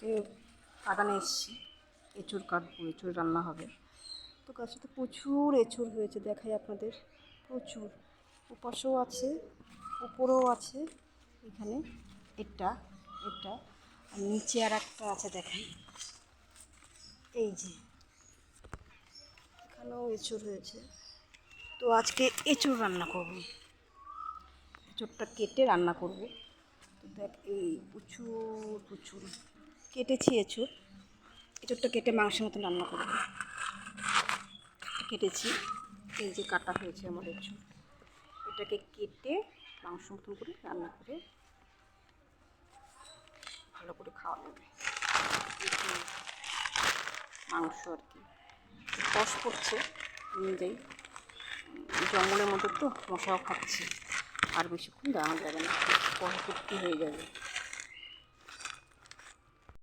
আজকে বাগানে এসেছি। এঁচুড় কাটবো এঁচুড় রান্না হবে। তো গাছটাতে প্রচুর এঁচুড় হয়েছে দেখাই আপনাদের। প্রচুর। উপাসও আছে, উপরেও আছে। এখানে এটা এটা। আর নিচে আর একটা আছে দেখাই। এই যে, এখানেও এঁচুড় হয়েছে। তো আজকে এঁচুড় রান্না করব। এঁচুড়টা কেটে রান্না করব। তো দেখ, এই প্রচুর প্রচুর। কেটেছি এঁচুড় এঁচুড়টা কেটে মাংসের মতন রান্না করব। কেটেছি। এই যে কাটা হয়েছে আমার এঁচুড় এটাকে কেটে মাংস মতন করে রান্না করে ভালো করে খাওয়া যাবে মাংস আর কি। কষ পড়ছে নিয়ে যাই। জঙ্গলের মধ্যে তো মশাও খাচ্ছে। আর বেশিক্ষণ দাঁড়ানো যাবে না। পরবর্তী হয়ে যাবে।